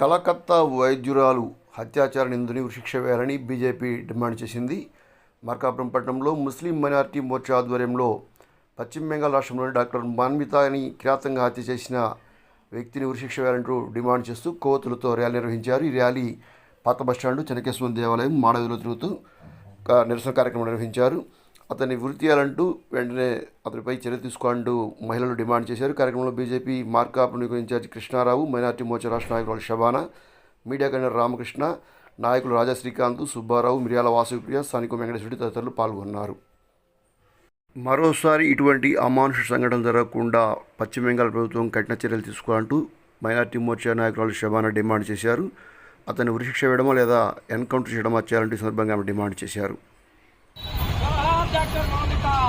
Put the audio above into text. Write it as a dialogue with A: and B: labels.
A: కలకత్తా వైద్యురాలు హత్యాచార నిందితుని ఉరిశిక్ష వేయాలని BJP demand చేసింది. మార్కాపురం పట్టణంలో ముస్లిం మైనార్టీ మోర్చా ఆధ్వర్యంలో పశ్చిమ బెంగాల్ రాష్ట్రంలోని డాక్టర్ మాన్వితాని కిరాతంగా హత్య చేసిన వ్యక్తిని ఉరిశిక్ష వేయాలంటూ డిమాండ్ చేస్తూ కోతులతో ర్యాలీ నిర్వహించారు. ఈ ర్యాలీ పాత బస్టాండ్ చెనకేశ్వరం దేవాలయం మాడవిలో తిరుగుతూ నిరసన కార్యక్రమం నిర్వహించారు. అతన్ని వృత్తి తీయాలంటూ వెంటనే అతనిపై చర్య తీసుకుంటూ మహిళలు డిమాండ్ చేశారు. కార్యక్రమంలో బీజేపీ మార్కాప్ నియోజక ఇన్ఛార్జి కృష్ణారావు మైనార్టీ మోర్చా రాష్ట్ర నాయకులు షబానా మీడియా కన్వీనర్ రామకృష్ణ నాయకులు రాజా శ్రీకాంత్ సుబ్బారావు మిర్యాల వాసుప్రియ స్థానిక వెంకటేశ్వరి తదితరులు పాల్గొన్నారు. మరోసారి ఇటువంటి అమానుష సంఘటన జరగకుండా పశ్చిమ బెంగాల్ ప్రభుత్వం కఠిన చర్యలు తీసుకోవాలంటూ మైనార్టీ మోర్చా నాయకురాలు షబానా డిమాండ్ చేశారు. అతన్ని ఉరిశిక్ష వేయడమో లేదా ఎన్కౌంటర్ చేయడమో చేయాలంటే సందర్భంగా ఆమె డిమాండ్ చేశారు.
B: Dr. Monica.